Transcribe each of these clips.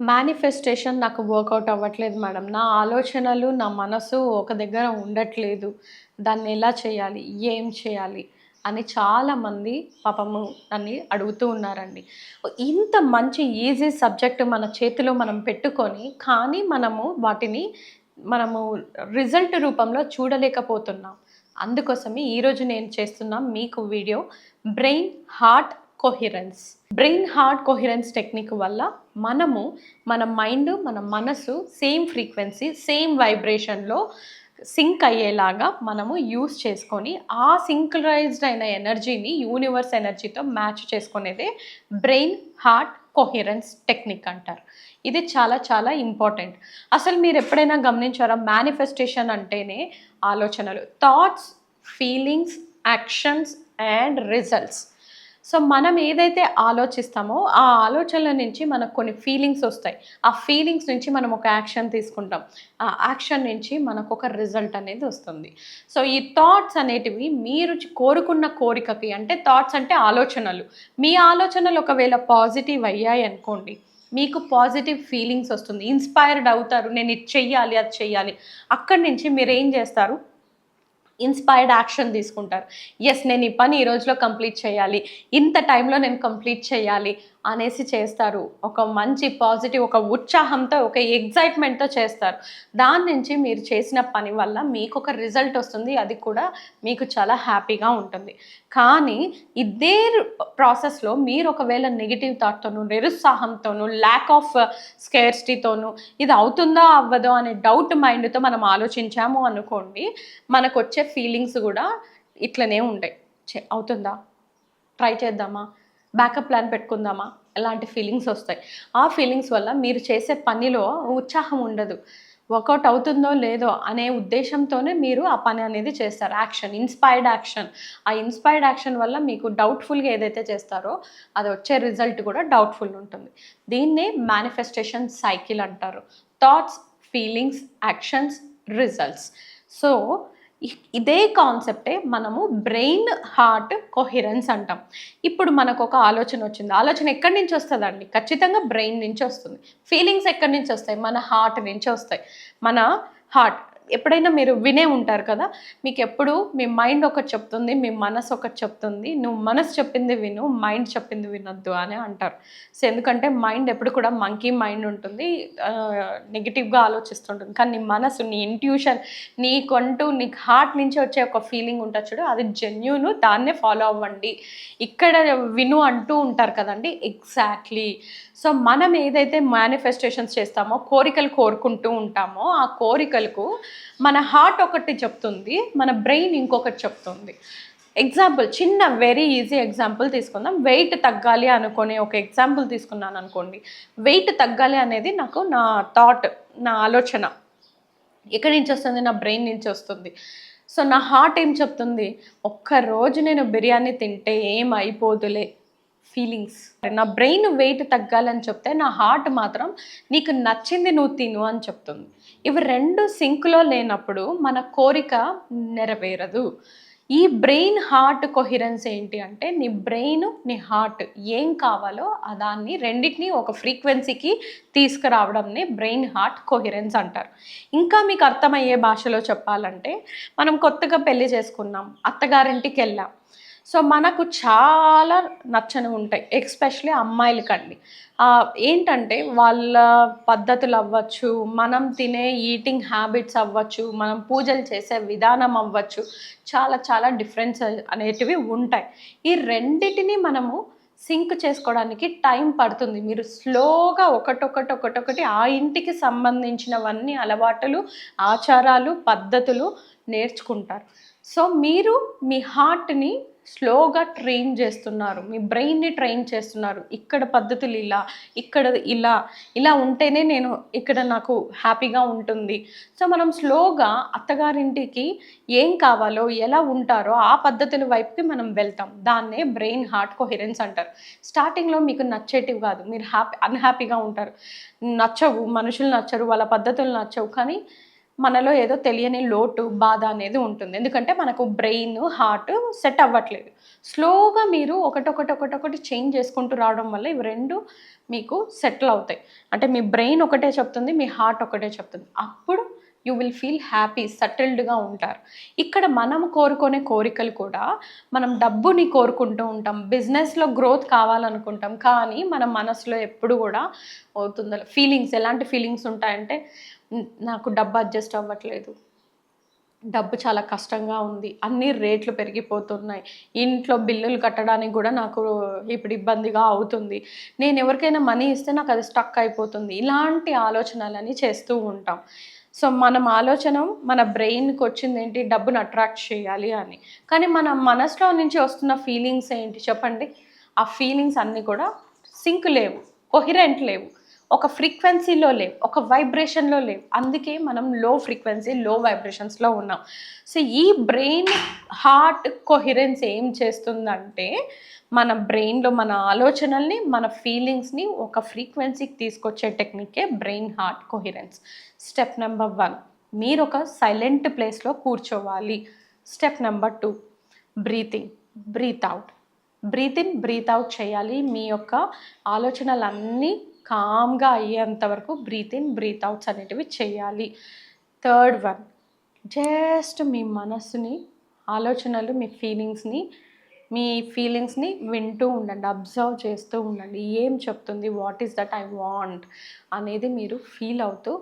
Manifestation నాకు work out అవ్వట్లేదు madam నా ఆలోచనలు నా మనసు ఒక దగ్గర ఉండట్లేదు. దాన్ని ఎలా చేయాలి? ఏం చేయాలి? అని చాలామంది పాపము అని అడుగుతూ ఉన్నారండి. ఇంత మంచి ఈజీ సబ్జెక్ట్ మన చేతిలో మనం పెట్టుకొని కానీ మనము వాటిని మనము రిజల్ట్ రూపంలో చూడలేకపోతున్నాం. అందుకోసమే ఈరోజు నేను చేస్తున్న మీకు video brain heart coherence brain heart coherence technique వల్ల మనము మన మైండ్ మన మనసు సేమ్ ఫ్రీక్వెన్సీ సేమ్ వైబ్రేషన్లో సింక్ అయ్యేలాగా మనము యూస్ చేసుకొని ఆ సింక్లరైజ్డ్ అయిన ఎనర్జీని యూనివర్స్ ఎనర్జీతో మ్యాచ్ చేసుకునేదే బ్రెయిన్ హార్ట్ కొహిరెన్స్ టెక్నిక్ అంటారు. ఇది చాలా చాలా ఇంపార్టెంట్ అసలు మీరు ఎప్పుడైనా గమనించారా? మేనిఫెస్టేషన్ అంటేనే ఆలోచనలు thoughts feelings actions and results so మనం ఏదైతే ఆలోచిస్తామో ఆ ఆలోచనల నుంచి మనకు కొన్ని ఫీలింగ్స్ వస్తాయి. ఆ ఫీలింగ్స్ నుంచి మనం ఒక యాక్షన్ తీసుకుంటాం. ఆ యాక్షన్ నుంచి మనకు ఒక రిజల్ట్ అనేది వస్తుంది. సో ఈ థాట్స్ అనేటివి మీరు కోరుకున్న కోరికకి అంటే థాట్స్ అంటే ఆలోచనలు. మీ ఆలోచనలు ఒకవేళ పాజిటివ్ అయ్యాయి అనుకోండి మీకు పాజిటివ్ ఫీలింగ్స్ వస్తుంది. ఇన్స్పైర్డ్ అవుతారు. నేను ఇది చెయ్యాలి అది చెయ్యాలి. అక్కడి నుంచి మీరు ఏం చేస్తారు? ఇన్స్పైర్డ్ యాక్షన్ తీసుకుంటారు. ఎస్ నేను ఈ పని ఈ రోజులో కంప్లీట్ చేయాలి. ఇంత టైంలో నేను కంప్లీట్ చేయాలి. అనేసి చేస్తారు. ఒక మంచి పాజిటివ్ ఒక ఉత్సాహంతో ఒక ఎగ్జైట్మెంట్తో చేస్తారు. దాని నుంచి మీరు చేసిన పని వల్ల మీకు ఒక రిజల్ట్ వస్తుంది. అది కూడా మీకు చాలా హ్యాపీగా ఉంటుంది. కానీ ఇదే ప్రాసెస్లో మీరు ఒకవేళ నెగిటివ్ థాట్తోనూ నిరుత్సాహంతోనూ ల్యాక్ ఆఫ్ స్కేర్స్టీతోనూ ఇది అవుతుందా అవ్వదో అనే డౌట్ మైండ్తో మనం ఆలోచించాము అనుకోండి మనకు వచ్చే ఫీలింగ్స్ కూడా ఇట్లనే ఉంటాయి. చే అవుతుందా? ట్రై చేద్దామా? బ్యాకప్ ప్లాన్ పెట్టుకుందామా? ఎలాంటి ఫీలింగ్స్ వస్తాయి? ఆ ఫీలింగ్స్ వల్ల మీరు చేసే పనిలో ఉత్సాహం ఉండదు. వర్కౌట్ అవుతుందో లేదో అనే ఉద్దేశంతోనే మీరు ఆ పని అనేది చేస్తారు. యాక్షన్ ఇన్స్పైర్డ్ యాక్షన్ ఆ ఇన్స్పైర్డ్ యాక్షన్ వల్ల మీకు డౌట్ఫుల్గా ఏదైతే చేస్తారో అది వచ్చే రిజల్ట్ కూడా డౌట్ఫుల్ ఉంటుంది. దీన్నే మేనిఫెస్టేషన్ సైకిల్ అంటారు. Thoughts feelings actions results so ఇదే కాన్సెప్టే మనము బ్రెయిన్ హార్ట్ కొహిరెన్స్ అంటాం. ఇప్పుడు మనకు ఒక ఆలోచన వచ్చింది. ఆలోచన ఎక్కడి నుంచి వస్తుందండి? ఖచ్చితంగా బ్రెయిన్ నుంచి వస్తుంది. ఫీలింగ్స్ ఎక్కడి నుంచి వస్తాయి? మన హార్ట్ నుంచి వస్తాయి. మన హార్ట్ ఎప్పుడైనా మీరు వినే ఉంటారు కదా మీకు ఎప్పుడు మీ మైండ్ ఒకటి చెప్తుంది మీ మనసు ఒకటి చెప్తుంది నువ్వు మనసు చెప్పింది విను మైండ్ చెప్పింది వినొద్దు అని అంటారు. సో ఎందుకంటే మైండ్ ఎప్పుడు కూడా మంకీ మైండ్ ఉంటుంది నెగిటివ్గా ఆలోచిస్తుంటుంది. కానీ నీ మనసు నీ ఇంట్యూషన్ నీకంటూ నీకు హార్ట్ నుంచి వచ్చే ఒక ఫీలింగ్ ఉంటుంది చూడు అది జెన్యున్ దాన్నే ఫాలో అవ్వండి. ఇక్కడ విను అంటూ ఉంటారు కదండి ఎగ్జాక్ట్లీ. సో మనం ఏదైతే మేనిఫెస్టేషన్స్ చేస్తామో కోరికలు కోరుకుంటూ ఉంటామో ఆ కోరికలకు మన హార్ట్ ఒకటి చెప్తుంది మన బ్రెయిన్ ఇంకొకటి చెప్తుంది. ఎగ్జాంపుల్ చిన్న వెరీ ఈజీ ఎగ్జాంపుల్ తీసుకుందాం. వెయిట్ తగ్గాలి అనుకునే ఒక ఎగ్జాంపుల్ తీసుకున్నాను అనుకోండి. వెయిట్ తగ్గాలి అనేది నాకు నా థాట్ నా ఆలోచన. ఎక్కడి నుంచి వస్తుంది? నా బ్రెయిన్ నుంచి వస్తుంది. సో నా హార్ట్ ఏం చెప్తుంది? ఒక్క రోజు నేను బిర్యానీ తింటే ఏం అయిపోదులే. ఫీలింగ్స్ నా బ్రెయిన్ వెయిట్ తగ్గాలని చెప్తే నా హార్ట్ మాత్రం నీకు నచ్చింది నువ్వు తిను అని చెప్తుంది. ఇవి రెండు సింక్లో లేనప్పుడు మన కోరిక నెరవేరదు. ఈ బ్రెయిన్ హార్ట్ కొహిరెన్స్ ఏంటి అంటే నీ బ్రెయిన్ నీ హార్ట్ ఏం కావాలో దాన్ని రెండింటిని ఒక ఫ్రీక్వెన్సీకి తీసుకురావడంని బ్రెయిన్ హార్ట్ కొహిరెన్స్ అంటారు. ఇంకా మీకు అర్థమయ్యే భాషలో చెప్పాలంటే మనం కొత్తగా పెళ్ళి చేసుకున్నాం అత్తగారింటికి వెళ్ళాం. సో మనకు చాలా నచ్చని ఉంటాయి ఎక్స్పెషలీ అమ్మాయిలకండి. ఏంటంటే వాళ్ళ పద్ధతులు అవ్వచ్చు మనం తినే ఈటింగ్ హ్యాబిట్స్ అవ్వచ్చు మనం పూజలు చేసే విధానం అవ్వచ్చు చాలా చాలా డిఫరెన్స్ అనేటివి ఉంటాయి. ఈ రెండిటిని మనము సింక్ చేసుకోవడానికి టైం పడుతుంది. మీరు స్లోగా ఒకటొకటి ఒకటొకటి ఆ ఇంటికి సంబంధించినవన్నీ అలవాటులు ఆచారాలు పద్ధతులు నేర్చుకుంటారు. సో మీరు మీ హార్ట్ని స్లోగా ట్రైన్ చేస్తున్నారు. మీ బ్రెయిన్ని ట్రైన్ చేస్తున్నారు. ఇక్కడ పద్ధతులు ఇలా ఇక్కడ ఇలా ఇలా ఉంటేనే నేను ఇక్కడ నాకు హ్యాపీగా ఉంటుంది. సో మనం స్లోగా అత్తగారింటికి ఏం కావాలో ఎలా ఉంటారో ఆ పద్ధతుల వైపుకి మనం వెళ్తాం. దాన్నే బ్రెయిన్ హార్ట్ కొహిరెన్స్ అంటారు. స్టార్టింగ్లో మీకు నచ్చేటివి కాదు. మీరు హ్యాపీ అన్హ్యాపీగా ఉంటారు. నచ్చవు మనుషులు నచ్చరు వాళ్ళ పద్ధతులు నచ్చవు. కానీ మనలో ఏదో తెలియని లోటు బాధ అనేది ఉంటుంది. ఎందుకంటే మనకు బ్రెయిన్ హార్ట్ సెట్ అవ్వట్లేదు. స్లోగా మీరు ఒకటొకటి ఒకటొకటి చేంజ్ చేసుకుంటూ రావడం వల్ల ఇవి రెండు మీకు సెటిల్ అవుతాయి. అంటే మీ బ్రెయిన్ ఒకటే చెప్తుంది మీ హార్ట్ ఒకటే చెప్తుంది. అప్పుడు యూ విల్ ఫీల్ హ్యాపీ సటిల్డ్గా ఉంటారు. ఇక్కడ మనం కోరుకునే కోరికలు కూడా మనం డబ్బుని కోరుకుంటూ ఉంటాం. బిజినెస్లో గ్రోత్ కావాలనుకుంటాం. కానీ మన మనసులో ఎప్పుడు కూడా అవుతుందో ఫీలింగ్స్ ఎలాంటి ఫీలింగ్స్ ఉంటాయంటే నాకు డబ్బు అడ్జస్ట్ అవ్వట్లేదు. డబ్బు చాలా కష్టంగా ఉంది. అన్ని రేట్లు పెరిగిపోతున్నాయి. ఇంట్లో బిల్లులు కట్టడానికి కూడా నాకు ఇప్పుడు ఇబ్బందిగా అవుతుంది. నేను ఎవరికైనా మనీ ఇస్తే నాకు అది స్టక్ అయిపోతుంది. ఇలాంటి ఆలోచనలని చేస్తూ ఉంటాం. సో మనం ఆలోచన మన బ్రెయిన్కి వచ్చింది ఏంటి డబ్బును అట్రాక్ట్ చేయాలి అని. కానీ మన మనసులో నుంచి వస్తున్న ఫీలింగ్స్ ఏంటి? చెప్పండి. ఆ ఫీలింగ్స్ అన్నీ కూడా సింక్ లేవు కొహిరెంట్ లేవు. ఒక ఫ్రీక్వెన్సీలో లేవు ఒక వైబ్రేషన్లో లేవు. అందుకే మనం లో ఫ్రీక్వెన్సీ లో వైబ్రేషన్స్లో ఉన్నాం. సో ఈ బ్రెయిన్ హార్ట్ కొహిరెన్స్ ఏం చేస్తుందంటే మన బ్రెయిన్లో మన ఆలోచనల్ని మన ఫీలింగ్స్ని ఒక ఫ్రీక్వెన్సీకి తీసుకొచ్చే టెక్నికే brain heart coherence step number one మీరు ఒక సైలెంట్ ప్లేస్లో కూర్చోవాలి. Step number two breathing breath out breath in breath out చేయాలి. మీ యొక్క ఆలోచనలన్నీ కామ్గా అయ్యేంత వరకు బ్రీత్ ఇన్ బ్రీత్ అవుట్స్ అనేటివి చేయాలి. థర్డ్ వన్ జస్ట్ మీ మనస్సుని ఆలోచనలు మీ ఫీలింగ్స్ని మీ ఫీలింగ్స్ని వింటూ ఉండండి అబ్జర్వ్ చేస్తూ ఉండండి. ఏం చెప్తుంది? What is that I want? అనేది మీరు ఫీల్ అవుతూ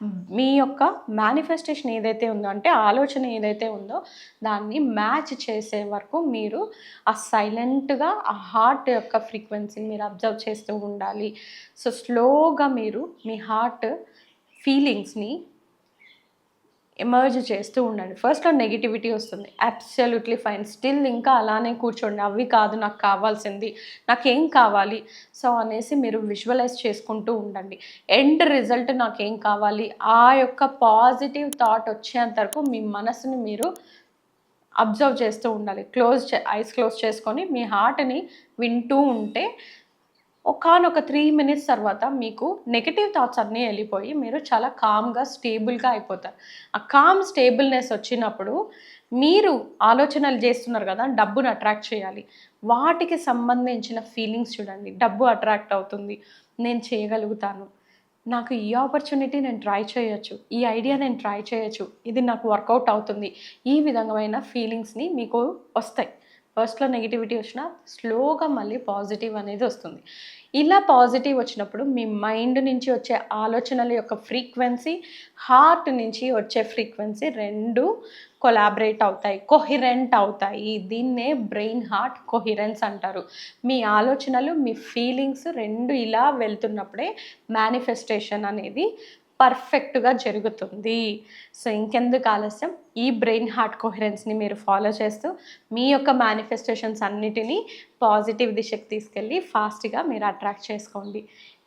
Hmm. మీ యొక్క మేనిఫెస్టేషన్ ఏదైతే ఉందో అంటే ఆలోచన ఏదైతే ఉందో దాన్ని మ్యాచ్ చేసే వరకు మీరు ఆ సైలెంట్గా ఆ హార్ట్ యొక్క ఫ్రీక్వెన్సీని మీరు అబ్జర్వ్ చేస్తూ ఉండాలి. సో స్లోగా మీరు మీ హార్ట్ ఫీలింగ్స్ని ఎమర్జ్ చేస్తూ ఉండండి. ఫస్ట్లో నెగిటివిటీ వస్తుంది. అబ్సల్యూట్లీ ఫైన్ స్టిల్ ఇంకా అలానే కూర్చోండి. అవి కాదు నాకు కావాల్సింది నాకేం కావాలి? సో అనేసి మీరు విజువలైజ్ చేసుకుంటూ ఉండండి. ఎండ్ రిజల్ట్ నాకేం కావాలి? ఆ యొక్క పాజిటివ్ థాట్ వచ్చేంత వరకు మీ మనసుని మీరు అబ్జర్వ్ చేస్తూ ఉండాలి. క్లోజ్ ఐస్ క్లోజ్ చేసుకొని మీ హార్ట్ని వింటూ ఉంటే ఒకనొక త్రీ మినిట్స్ తర్వాత మీకు నెగిటివ్ థాట్స్ అన్నీ వెళ్ళిపోయి మీరు చాలా కామ్గా స్టేబుల్గా అయిపోతారు. ఆ కామ్ స్టేబుల్నెస్ వచ్చినప్పుడు మీరు ఆలోచనలు చేస్తున్నారు కదా డబ్బును అట్రాక్ట్ చేయాలి. వాటికి సంబంధించిన ఫీలింగ్స్ చూడండి. డబ్బు అట్రాక్ట్ అవుతుంది. నేను చేయగలుగుతాను. నాకు ఈ ఆపర్చునిటీ నేను ట్రై చేయొచ్చు. ఈ ఐడియా నేను ట్రై చేయొచ్చు. ఇది నాకు వర్కౌట్ అవుతుంది. ఈ విధమైన ఫీలింగ్స్ని మీకు వస్తాయి. ఫస్ట్లో నెగిటివిటీ వచ్చినా స్లోగా మళ్ళీ పాజిటివ్ అనేది వస్తుంది. ఇలా పాజిటివ్ వచ్చినప్పుడు మీ మైండ్ నుంచి వచ్చే ఆలోచనల యొక్క ఫ్రీక్వెన్సీ హార్ట్ నుంచి వచ్చే ఫ్రీక్వెన్సీ రెండు కొలాబరేట్ అవుతాయి కొహిరెంట్ అవుతాయి. దీన్నే బ్రెయిన్ హార్ట్ కొహిరెన్స్ అంటారు. మీ ఆలోచనలు మీ ఫీలింగ్స్ రెండు ఇలా వెళ్తున్నప్పుడే మేనిఫెస్టేషన్ అనేది పర్ఫెక్ట్గా జరుగుతుంది. సో ఇంకెందుకు ఆలస్యం? ఈ బ్రెయిన్ హార్ట్ కోహరెన్స్ని మీరు ఫాలో చేస్తూ మీ యొక్క మేనిఫెస్టేషన్స్ అన్నిటినీ పాజిటివ్ దిశకు తీసుకెళ్ళి ఫాస్ట్గా మీరు అట్రాక్ట్ చేసుకోండి.